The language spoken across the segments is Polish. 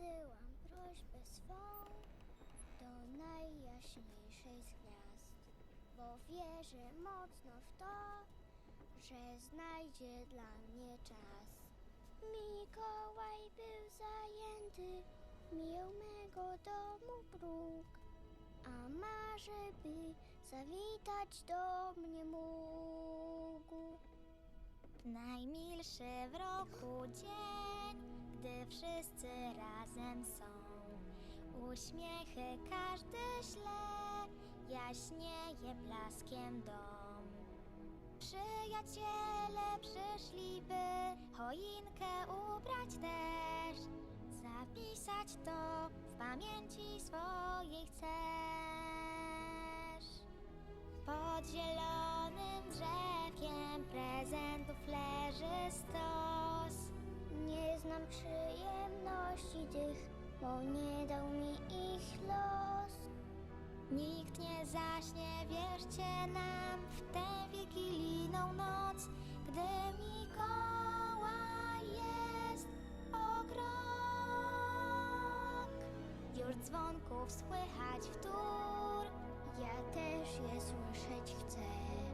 Wysyłam prośbę swą do najjaśniejszej z gwiazd, bo wierzę mocno w to, że znajdzie dla mnie czas. Mikołaj był zajęty, miał mego domu próg, a marzę, by zawitać do mnie mógł. Najmilszy w roku dzień wszyscy razem są. Uśmiechy każdy śle, jaśnieje blaskiem dom. Przyjaciele przyszli, by choinkę ubrać też. Zapisać to w pamięci swojej chcesz. Pod zielonym drzewkiem prezentów leży stos. Nie znam przyjemności tych, bo nie dał mi ich los. Nikt nie zaśnie, wierzcie nam, w tę wigilijną noc, gdy Mikołaj jest o krok. Już dzwonków słychać wtór, ja też je słyszeć chcę.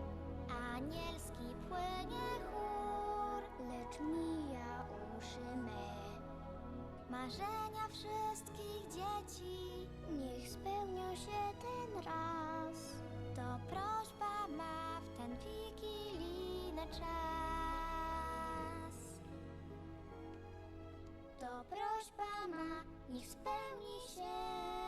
Marzenia wszystkich dzieci niech spełnią się ten raz. To prośba ma w ten wigilijny czas. To prośba ma, niech spełni się.